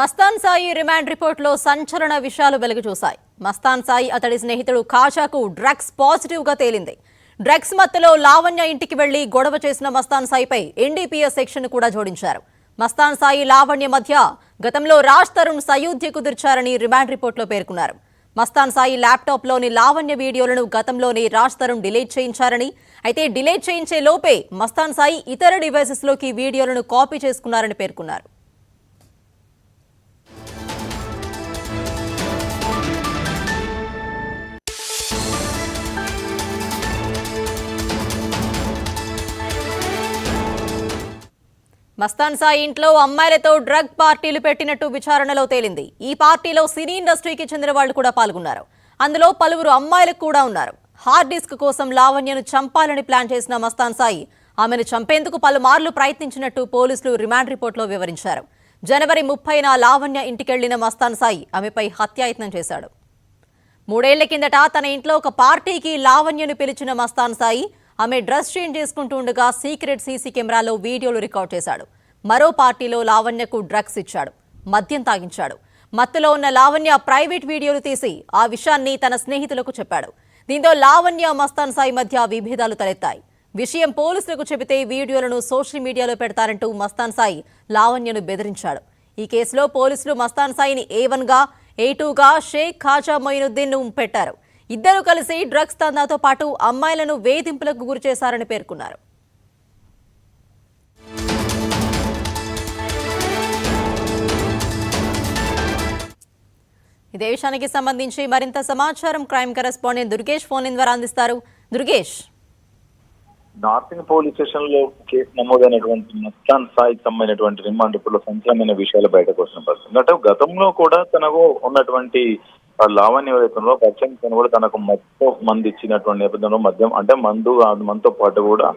Mastan Sai remand రిపోర్టులో సంచలన విషయాలు వెలుగు చూశాయి మస్తాన్ సాయి అతడి స్నేహితుడు ఖాషాకు డ్రగ్స్ పాజిటివ్గా తేలింది. డ్రగ్స్ మత్తులో లావణ్య ఇంటికి వెళ్ళి గొడవ చేసిన మస్తాన్ సాయిపై ఎన్డీపీఎస్ సెక్షన్ కూడా జోడించారు. మస్తాన్ సాయి లావణ్య మధ్య గతంలో రాజ్ తరుణ్ సయోధ్య కుదిర్చారని రిమాండ్ రిపోర్టులో పేర్కొన్నారు. మస్తాన్ సాయి ల్యాప్టాప్లోని లావణ్య వీడియోలను గతంలోనే రాజ్ తరుణ్ డిలీట్ చేయించారని అయితే డిలీట్ చేయించే లోపే మస్తాన్ సాయి ఇతర డివైసెస్లోకి వీడియోలను కాపీ చేసుకున్నారని పేర్కొన్నారు. మస్తాన్ సాయి ఇంట్లో అమ్మాయిలతో డ్రగ్ పార్టీలు పెట్టినట్టు విచారణలో తేలింది. ఈ పార్టీలో సినీ ఇండస్ట్రీకి చెందిన వాళ్ళు కూడా పాల్గొన్నారు. అందులో పలువురు అమ్మాయిలకు కూడా ఉన్నారు. హార్డ్ డిస్క్ కోసం లావణ్యను చంపాలని ప్లాన్ చేసిన మస్తాన్ సాయి ఆమెను చంపేందుకు పలుమార్లు ప్రయత్నించినట్టు పోలీసులు రిమాండ్ రిపోర్టులో వివరించారు. జనవరి ముప్పైన లావణ్య ఇంటికెళ్ళిన మస్తాన్ సాయి ఆమెపై హత్యాయత్నం చేశాడు. మూడేళ్ళ కిందట తన ఇంట్లో ఒక పార్టీకి లావణ్యను పిలిచిన మస్తాన్ సాయి ఆమె డ్రెస్ చేంజ్ చేసుకుంటూ ఉండగా సీక్రెట్ సీసీ కెమెరాలో వీడియోలు రికార్డ్ చేశాడు. మరో పార్టీలో లావణ్యకు డ్రగ్స్ ఇచ్చాడు. మద్యం తాగించాడు. మత్తులో ఉన్న లావణ్య ప్రైవేట్ వీడియోలు తీసి ఆ విషయాన్ని తన స్నేహితులకు చెప్పాడు. దీంతో లావణ్య మస్తాన్ సాయి మధ్య విభేదాలు తలెత్తాయి. విషయం పోలీసులకు చెబితే వీడియోలను సోషల్ మీడియాలో పెడతారంటూ మస్తాన్ సాయి లావణ్యను బెదిరించాడు. ఈ కేసులో పోలీసులు మస్తాన్ సాయిని ఏ వన్గా ఏ టూగా షేక్ ఖాజా మొయినుద్దీన్ను పెట్టారు. ఇద్దరు కలిసి డ్రగ్స్ దందాతో పాటు అమ్మాయిలను వేధింపులకు గురి చేశారని పేర్కొన్నారు. ఇదే విషయానికి సంబంధించి మరింత సమాచారం crime correspondent Durgesh phone in ద్వారా అందిస్తారు. దుర్గేష్. నార్సింగ్ పోలీస్ స్టేషన్లో కేసు నమోదైనటువంటి మస్తాన్ సాయికి సంబంధించినటువంటి రిమాండ్ ఇప్పుడు సంచలనమైన విషయాలు బయటకు వస్తున్న పరిస్థితి అంటే గతంలో కూడా తనకు ఉన్నటువంటి లావణ్య ఏదైతుందో పరిచయం తను కూడా తనకు మొత్తం మంది ఇచ్చినటువంటి నేపథ్యంలో మద్యం అంటే మందు మనతో పాటు కూడా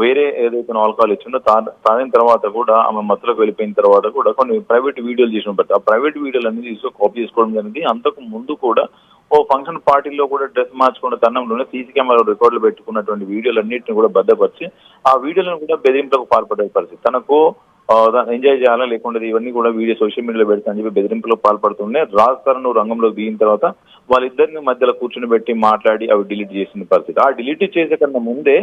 వేరే ఏదైతే ఆల్కహాల్ ఇచ్చిందో తాగిన తర్వాత కూడా ఆమె మత్తులోకి వెళ్ళిపోయిన తర్వాత కూడా కొన్ని ప్రైవేట్ వీడియోలు చేసిన ఆ ప్రైవేట్ వీడియోలు అన్ని తీసుకొని కాపీ చేసుకోవడం జరిగింది. అంతకు ముందు కూడా ఓ ఫంక్షన్ పార్టీలో కూడా డ్రెస్ మార్చుకున్న తరుణంలోనే సీసీ కెమెరా రికార్డులు పెట్టుకున్నటువంటి వీడియోలు అన్నింటినీ కూడా భద్రపరిచి ఆ వీడియోలను కూడా బెదిరింపులకు పాల్పడే పరిస్థితి. తనకు ఎంజాయ్ చేయాలా? లేకుండా ఇవన్నీ కూడా వీడియో సోషల్ మీడియాలో పెడతా అని చెప్పి బెదిరింపులో పాల్పడుతుండే. రాజ్ తరుణ్ రంగంలోకి దిగిన తర్వాత వాళ్ళిద్దరిని మధ్యలో కూర్చుని పెట్టి మాట్లాడి అవి డిలీట్ చేసిన పరిస్థితి. ఆ డిలీట్ చేసే కన్నా ముందే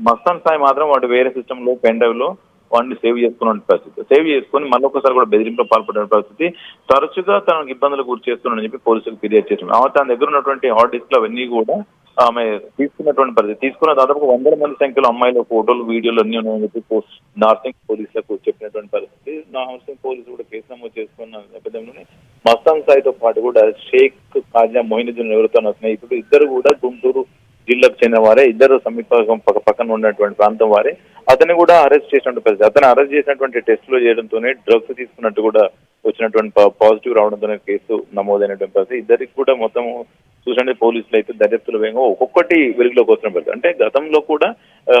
మస్తాన్ సాయి మాత్రం వాడు వేరే సిస్టమ్లో పెన్ డ్రైవ్లో వాడిని సేవ్ చేసుకున్న పరిస్థితి. సేవ్ చేసుకుని మళ్ళొకసారి కూడా బెదిరింపులో పాల్పడిన పరిస్థితి. తరచుగా తనకు ఇబ్బందులకు గురి చేస్తున్నాడని చెప్పి పోలీసులకు ఫిర్యాదు చేసింది ఆమె తన దగ్గర ఉన్నటువంటి హార్డ్ డిస్క్ అవన్నీ కూడా ఆమె తీసుకున్నటువంటి పరిస్థితి. తీసుకున్న దాదాపు వందల మంది సంఖ్యలో అమ్మాయిల ఫోటోలు వీడియోలు అన్ని ఉన్నాయని చెప్పి పో- నార్సింగ్ పోలీసులకు చెప్పినటువంటి పరిస్థితి. నార్సింగ్ పోలీసులు కూడా కేసు నమోదు చేసుకున్న నేపథ్యంలోనే మస్తాన్ సాయితో పాటు కూడా షేక్ ఖాజా మొయినుద్దీన్ ఎవరితో నా స్నేహితుడు ఇద్దరు కూడా గుంటూరు జిల్లాకు చెందిన వారే. ఇద్దరు సమీప పక్కన ఉన్నటువంటి ప్రాంతం వారే. అతన్ని కూడా అరెస్ట్ చేసినట్టు పరిస్థితి అతను అరెస్ట్ చేసినటువంటి టెస్టులు చేయడంతోనే డ్రగ్స్ తీసుకున్నట్టు కూడా వచ్చినటువంటి పాజిటివ్ రావడంతోనే కేసు నమోదైనటువంటి పరిస్థితి. ఇద్దరికి కూడా మొత్తం చూసండి పోలీసులు అయితే దర్యాప్తులు వేగంగా ఒక్కొక్కటి వెలుగులోకి వస్తున్న పరిస్థితి. అంటే గతంలో కూడా ఆ,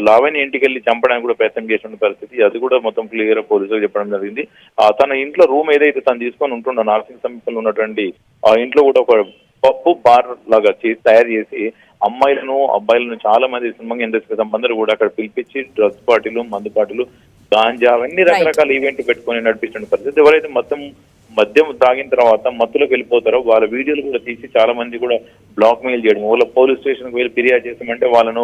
లావణ్య ఇంటికి వెళ్ళి చంపడానికి కూడా ప్రయత్నం చేసిన పరిస్థితి. అది కూడా మొత్తం క్లియర్ పోలీసులకు చెప్పడం జరిగింది. ఆ, తన ఇంట్లో రూమ్ ఏదైతే తను తీసుకొని ఉంటుండో నార్సింగ్ సమీపంలో ఉన్నటువంటి ఆ ఇంట్లో కూడా ఒక పప్పు బార్ లాగా చేసి తయారు చేసి అమ్మాయిలను అబ్బాయిలను చాలా మంది సినిమా ఇండస్ట్రీ అందరూ కూడా అక్కడ పిలిపించి డ్రగ్స్ పార్టీలు మందు పార్టీలు గాంజా అవన్నీ. రకరకాల ఈవెంట్ పెట్టుకొని నడిపిస్తున్న పరిస్థితి. ఎవరైతే మొత్తం మద్యం తాగిన తర్వాత మత్తులోకి వెళ్ళిపోతారో వాళ్ళ వీడియోలు కూడా తీసి చాలా మంది కూడా బ్లాక్ మెయిల్ చేయడం వాళ్ళ పోలీస్ స్టేషన్ వెళ్ళి ఫిర్యాదు చేస్తామంటే వాళ్ళను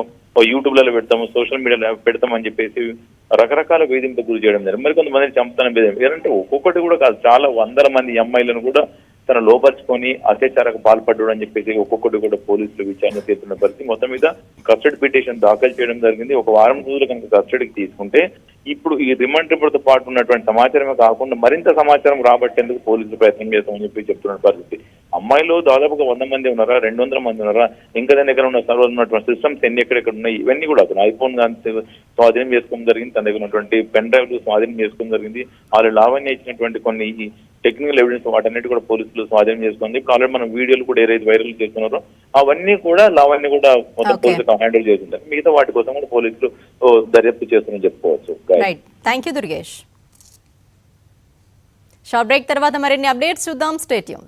యూట్యూబ్లలో పెడతాము సోషల్ మీడియాలో పెడతామని చెప్పేసి రకరకాల వేధింపు గురి చేయడం జరిగింది. మరి కొంతమంది చంపుతాను బెదిరింపు ఏంటంటే ఒక్కొక్కటి కూడా కాదు చాలా వందల మంది అమ్మాయిలను కూడా తన లోపరుచుకొని అత్యాచారకు పాల్పడ్డాడు అని చెప్పేసి ఒక్కొక్కటి కూడా పోలీసులు విచారణ చేస్తున్న పరిస్థితి మొత్తం మీద కస్టడీ పిటిషన్ దాఖలు చేయడం జరిగింది. ఒక వారం రోజులు కనుక కస్టడీకి తీసుకుంటే ఇప్పుడు ఈ రిమాండ్ రిపోర్ట్తో పాటు ఉన్నటువంటి సమాచారమే కాకుండా మరింత సమాచారం రాబట్టేందుకు పోలీసులు ప్రయత్నం చేస్తామని చెప్పి చెప్తున్న పరిస్థితి. అమ్మాయిలు దాదాపుగా వంద మంది ఉన్నారా? రెండు వందల మంది ఉన్నారా? ఇంకా దాని దగ్గర ఉన్న సర్వర్ ఉన్నటువంటి సిస్టమ్స్ ఎన్ని ఎక్కడెక్కడ ఉన్నాయి? ఇవన్నీ కూడా అతను ఐఫోన్ కానీ స్వాధీనం చేసుకోవడం జరిగింది. తన దగ్గర ఉన్నటువంటి పెన్ డ్రైవ్లు స్వాధీనం చేసుకోవడం జరిగింది. వాళ్ళు లావణ్య ఇచ్చినటువంటి కొన్ని టెక్నికల్ ఎవిడెన్స్ వాటన్నిటి కూడా పోలీసులు స్వాధీనం చేసుకుంది. ఆల్రెడీ మనం వీడియోలు కూడా ఏదైతే వైరల్ చేస్తున్నారో అవన్నీ కూడా లావణ్య కూడా Okay. పోలీసులు హ్యాండిల్ చేస్తుంటారు. మిగతా వాటి కోసం కూడా పోలీసులు దర్యాప్తు చేస్తున్నారని చెప్పుకోవచ్చు. Thank you Durgesh short break తర్వాత మరిన్ని అప్డేట్స్ చూద్దాం. స్టేట్యూన్